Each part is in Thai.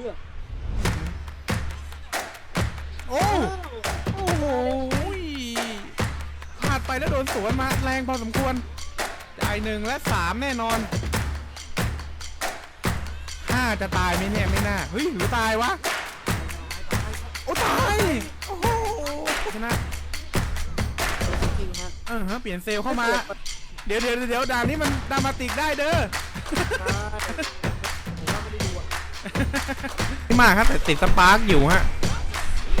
ื่อโอ้โอ้โหพลาดไปแล้วโดนสวนมาแรงพอสมควรจ่ายหนึ่งและสามแน่นอนห้าจะตายไหมเนี่ยไม่น่าเฮ้ยหรือตายวะโอ้ตายโอ้โหชนะจริงฮะเออฮะเปลี่ยนเซลเข้ามา เดี๋ยวเดี๋ยวเดี๋ยวด่านนี้มันดรามาติกได้เด้อ ใช่ ไม่มากครับแต่ติดสปาร์กอยู่ฮะ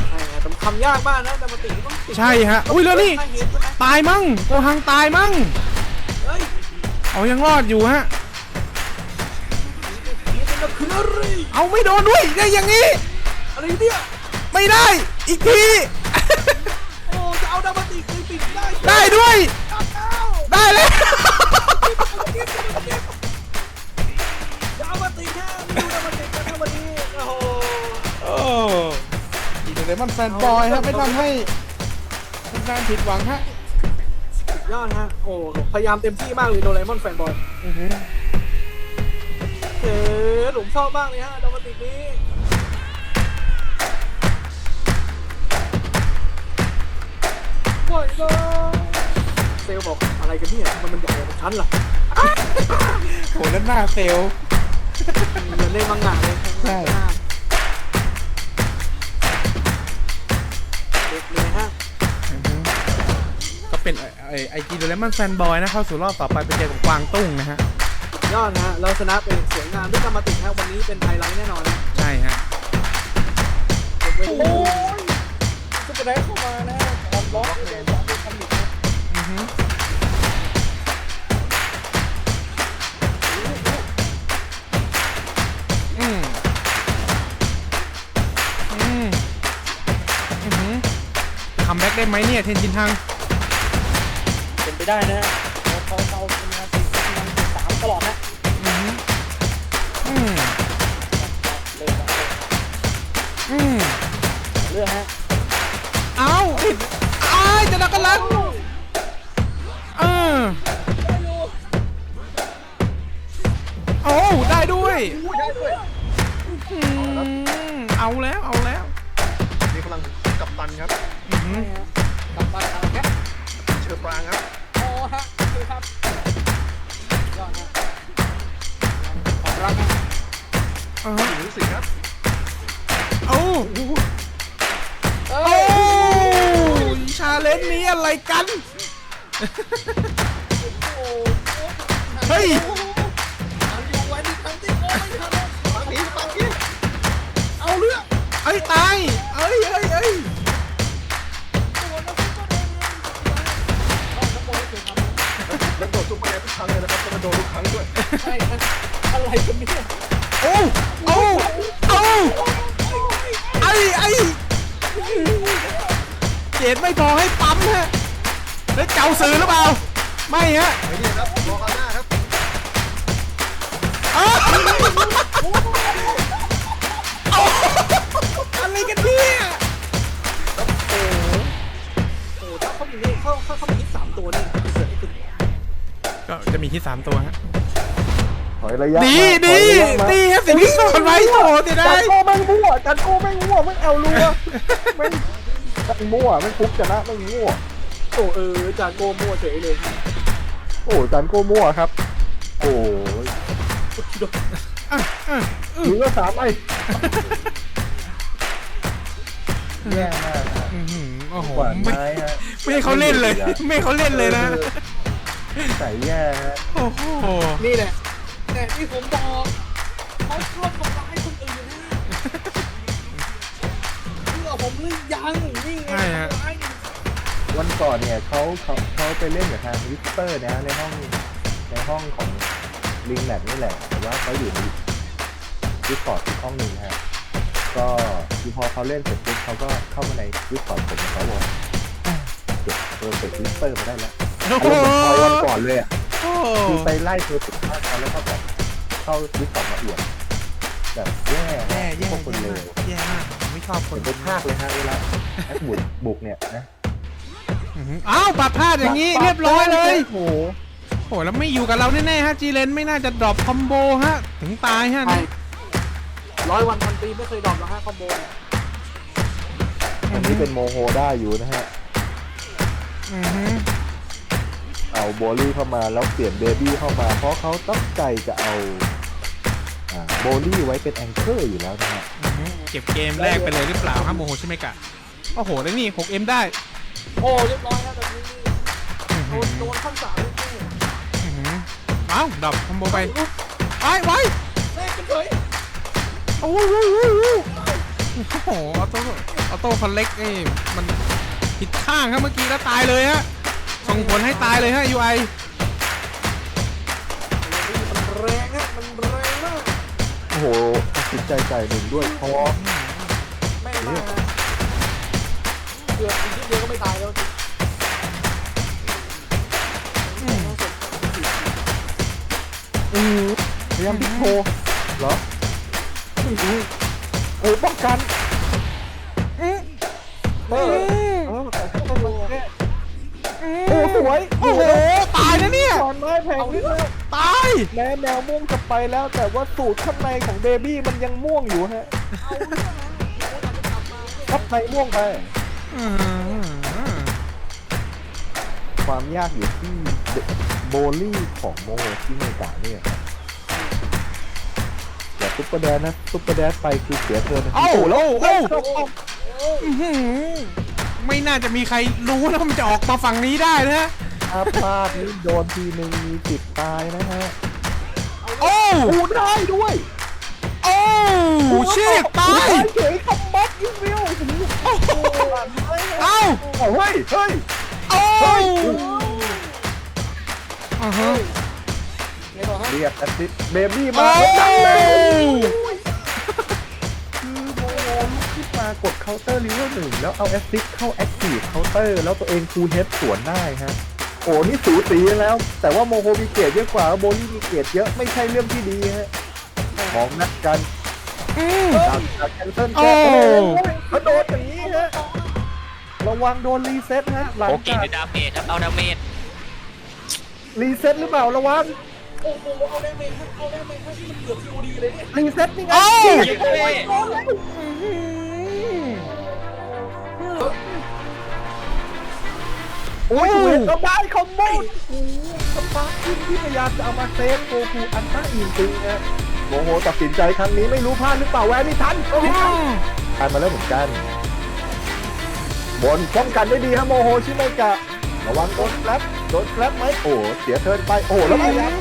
ใช่ฮะแต่ทำยากมากนะแต่มาติต้องติดใช่ฮะ อุ้ยแล้วนี่ให้เห็นใช่ไหมตายมั่งโกหังตายมั่งเฮ้ยเอายังรอดอยู่ฮะนี่เป็นคืออะไรเอาไม่โดนด้วยได้อย่างนี้ อะไรเนี่ยไม่ได้ อีกที โอ้จะเอาดามาติคือปิดได้ได้ด้วย เอาได้แล้ว มันแฟนบอยฮะไม่ทำให้แฟนผิดหวังฮะยอดฮะ โอ้พยายามเต็มที่มากเลยโดเรมอนแฟนบอยอื้อหือเออผมชอบมากเลยฮะดามาตินี้ปล่อยเลยเซลลบอกอะไรกันเนี่ยมันมันใหญ่กว่าฉันล่ะโหแล้วหน้าเซลลเหมือนเล่นมังงะเลยใช่ เป็นไอไอจีโดเรมอนแฟนบอยนะเข้าสู่รอบต่อไปไปเจอกับกวางตุ้งนะฮะยอดนะฮะเราชนะเป็นสวยงามด้วยกรรมติฮะวันนี้เป็นไฮไลท์แน่นอนนะใช่ฮะผมไม่รู้ยซุปเปอร์ไดเข้ามานะฮะตอนล็อกเลยล็อกเป็นคำหนึ่งนะอือหืออืมอืมอือหือคัมแบ็กได้ไหมเนี่ยเทนจินทังเป็น ได้นะฮะเขาเขาเขาทำงานสี่ทำงานสามตลอดนะอืมอืมเลยนะอืมเรื่องฮะเอาผิดอ้ายจะดักกันแลันเออโอ้ได้ด้วยได้ด้วยอืมเอาแล้วเอาแล้วมีพลังกับตันครับ อือหือกลับมาเอาแค่เชอร์ปรางครับ คือครับยอดฮะของรักฮะเออหรือสิครับเอาเอ้โอ้ยชาเลนจ์นี้อะไรกัน เฮ้ย เอาอยู่ไว้ที่ทำที่โอ้ไม่ทัน แล้วเจ้าซื้อหรือเปล่า ไม่ฮะไอ้นี่ครับรอคาน่าครับอ้าวเอาอะไรกันเนี่ยโอ้ถ้าเขามีนี่เขาเขาเขามีฮิตสามตัวนี่เกิดอะไรขึ้นก็จะมีที่สามตัวฮะถอยระยะดีดีดีครับสิ่งที่สอนไว้โถเสียดายโก้แม่งมั่วจันโก้แม่งมั่วแม่งแอลรัวแม่งแม่งมั่วแม่งฟุกชนะแม่งมั่วโอ้เออจานโกมั่วเฉยเลยโอ้จันโก้มั่วครับ โอ้ยอะอะมึงก็สามไอ้แย่มากครับอื้อหือโอ้โหกว่าไม่ไม้ฮะไม่ให้เขาเล่นเลย ไม่ให้เขาเล่นเลยนะใส่แย่ฮะโอ้โหนี่แหละแต่ที่ผมบอกเขาชอบทำร้ายคนอื่นนะเชื่อผมหรือยังนี่ไงใช่ฮะทำร้ายนี่ วันก่อนเนี่ยเขาเขาเขาไปเล่นกับทางวิสเปอร์นะในห้องในห้องของลิงแลบนี่แหละแต่ว่าเขาอยู่ในดิสคอร์ดอีกห้องหนึ่งฮะก็คือพอเขาเล่นเสร็จปุ๊บเขาก็เข้ามาในดิสคอร์ดผมแล้วเขาบอกอะเก็บเออเก็บวิสเปอร์มาได้แล้วโอ้อารโหมณ์เหมือนพอยวันก่อนเลยอะโอ้คือไปไล่ตัวสุดท้ายเขาแล้วก็แบบเข้าดิสคอร์ดมาอวดแบบแย่แย่แย่พวกคนเลแย่วมากแย่มากผมไม่ชอบคนเป็นภาคเลยฮะเวลาแอดบุกบุกเนี่ยนะ อื้อหืออ้าวปรับพลาดอย่างนี้เรียบร้อยเลย โอ้โหโอ้แล้วไม่อยู่กับเราแน่ๆฮะจีเลนไม่น่าจะดรอปคอมโบฮะ ถึงตายฮะใช่รร้อยวันพันปีไม่เคยดรอปหรอกฮะคอมโบเนี่ยอันนี้เป็นโมโหได้อยู่นะฮะ อือฮึเอาโบลี่เข้ามาแล้วเปลี่ยนเบบี้เข้ามา เพราะเขาตั้งใจจะเอาอ่าโบลี่ไว้เป็นแองเกอร์อยู่แล้วนะฮะ อือฮึเก็บเกมแรกไปเลยหรือเปล่าครับโมโหใช่ไหมกะโอ้โหแล้วนี่ 6M ได้ โอ้เรียบร้อยแล้วแบบนี้อื้อโดหือนโดนขั้นสามเลยอื้อหือเอ้าดับคอมโบไปไอ้ไว้แรกกันเลยโอ้โหโอ้โหโอ้โหออโต้ออโต้คอนเล็กนี่มันผิดข้างครับเมื่อกี้แล้วตายเลยฮะส่งผลให้ตายเลยฮะ UI มันแรงฮะมันแรงมากโอ้โหตัดสินใจใจายหนึ่งด้วยเพราะ แม่งมากฮะ เกือบอีกนิดเดียวก็ไม่ตายแล้วจริงอือพยายามพิกโทเหรอไม่รู้โอ้ป้องกันเออเออโอ้สวยโอ้โหตายนะเนี่ยตอนไม้แพงนิดแล้วตายแม้แนวม่วงจะไปแล้วแต่ว่าสูตรข้างในของเบบี้มันยังม่วงอยู่ฮะทับในม่วงไปอื้อหือ ความยากอยู่ที่โบลี่ของโมโหชิเมกะเนี่ยครับอย่าซุปเปอร์แดนนะซุปเปอร์แดนไปคือเสียเธอนะเอ้าโอ้โหโอ้โหแล้วอื้อหือไม่น่าจะมีใครรู้นะว่ามันจะออกมาฝั่งนี้ได้นะฮะถ้าพลาดนี้โดนทีหนึ่งมีสิทธิ์ตายนะฮะโอ้กูได้ด้วยโอ้ชีพตายกูได้เฉยคัมบัตอีวิลโอ้โห เอ้าโอ้เฮ้ยเฮ้ยโอ้อ่าฮะไงต่อฮะเรียกแอสซิสเบบี้โอ้มาจังเลยคือโมโหลุกขึ้นมากดเคาน์เตอร์ลิเวอร์หนึ่งแล้วเอาแอสซิสเข้าแอคทีฟเคาน์เตอร์แล้วตัวเองคูลเฮดสวนได้ฮะโอ้นี่สูสีแล้ว แต่ว่าโมโหมีเกียรติเยอะกว่าโบลี่มีเกียรติเยอะไม่ใช่เรื่องที่ดีฮะมองนัดกันอืมดาวจากแคนเซิลโอ้แค่โอ้ยเขาโดนอย่างนี้ฮะ ระวังโดนรีเซ็ตฮะหลังโอเคจากในดาเมจครับเอาดาเมจรีเซ็ตหรือเปล่าระวังโอ้โหเอาได้ไหมฮะเอาได้ไหมฮะที่มันเกือบทีโอดีเลยเนี่ยรีเซ็ตนี่ไงโอ้ยิงเป้โอ้ยเวทระบายคอมโบโอ้โหสปาร์คิงที่พยายามจะเอามาเซฟโกคูอันต้าอินจริงฮะโมโหตัดสินใจครั้งนี้ไม่รู้พลาดหรือเปล่าแวร์ไม่ทันโอ้โหทันมาแล้วเหมือนกัน บนป้องกันได้ดีฮะโมโหชิเมกะ ระวังโดนแฟลปโดนแฟลปไหมโอ้โหเสียเทิร์นไปโอ้โหแล้วพยายาม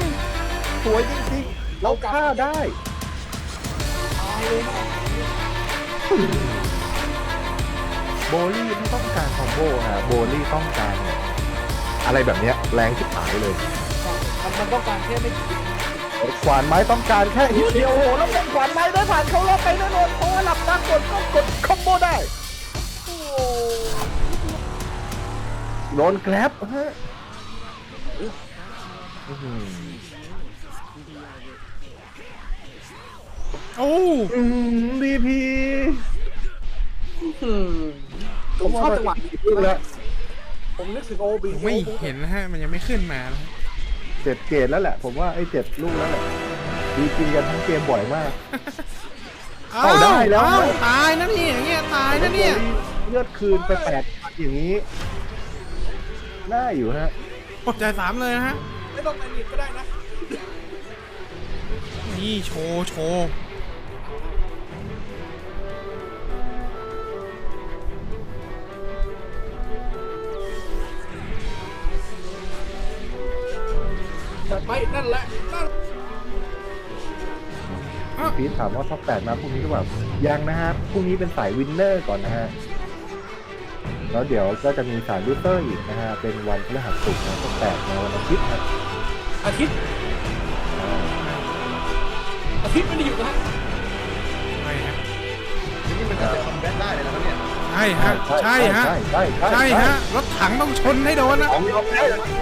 สวยจริงๆเราฆ่าได้ตายเลยฮะโบลี่ไม่ต้องการคอมโบฮะโบลี่ต้องการเนี่ยอะไรแบบเนี้ยแรงที่หายเลยมันมันต้องการแค่ไม่กี่วิขวานไม้ต้องการแค่ฮิตเดียวโอ้โหแล้วเป็นขวานไม้ได้ผ่านเขารอบไปแน่นอนเพราะว่าหลับตากดก็กดคอมโบได้ โดนแกร็บฮะอื้อหือโอ้อืมดีพีอืมผมชอบจังหวะนี้แล้วผมนึกถึงโอบีไม่เห็นนะฮะ มันยังไม่ขึ้นมานะเจ็ดเกตแล้วแหละ ผมว่าไอ้เจ็ดลูกแล้วแหละดีพีกันทั้งเกมบ่อยมาก เอาได้แล้ว เอ้าตายนะเนี่ยอย่างเงี้ยตายนะเนี่ย เลือดคืนไปแปดอย่างนี้ได้อยู่ฮะกดใจสามเลยนะฮะ ไม่ต้องแมนนิดก็ได้นะนี่โชว์โชว์แบบไปนั่นแหละนั่นพีทถามว่าท็อปแปดมาพรุ่งนี้หรือเปล่ายังนะฮะพรุ่งนี้เป็นสายวินเนอร์ก่อนนะฮะ แล้วเดี๋ยวก็จะมีสายลูเตอร์อีกนะฮะ เป็นวันพฤหัสศุกร์นะท็อปแปดในวันอาทิตย์นะอาทิตย์ อาทิตย์ไม่ได้หยุดนะฮะใช่ฮะนี่มันจะคอมแบ็กได้เลยนะครับเนี่ยใช่ฮะใช่ฮะใช่ใช่ใช่ฮะรถถังต้องชนให้โดนนะของยอมแพ้เดี๋ยวนี้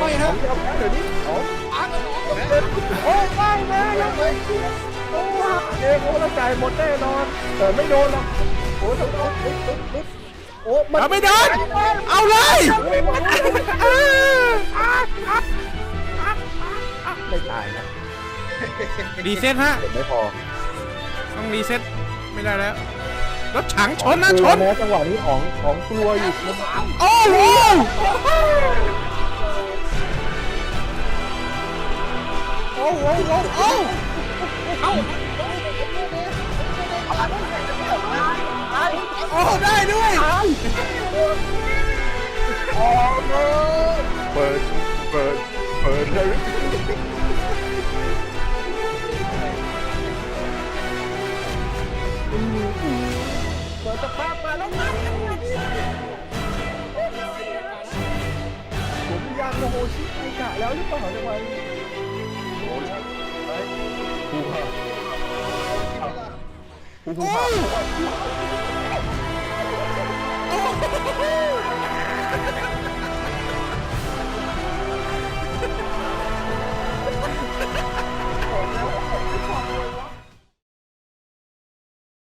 ไม่ฮะของยอมแพ้เดี๋ยวนี้ของอาร์ตกับน้องกับโอ้ไม่นะยังไม่โอ้เองโอ้แล้วจ่ายหมดแน่นอนแต่ไม่โดนหรอกโอ้ต้องโดนปึ๊บปึ๊บปึ๊บ โอ้มันเอาไม่โดนเอาเลยเออไม่ตายนะรีเซ็ตฮะเห็นไม่พอต้องต้องรีเซ็ตไม่ได้แล้ว รถถังชนนะชนนะจังหวะนี้ของของกลัวอยู่นะโอ้โหโอ้โหโอ้โห โอ้ได้ด้วยเปิด เปิด เปิดเลยผมยางโมโหชิไอกะแล้วหรือเปล่าจังหวะนี้โอ้ยเฮ้ยภูเขา ภูภูเขาโ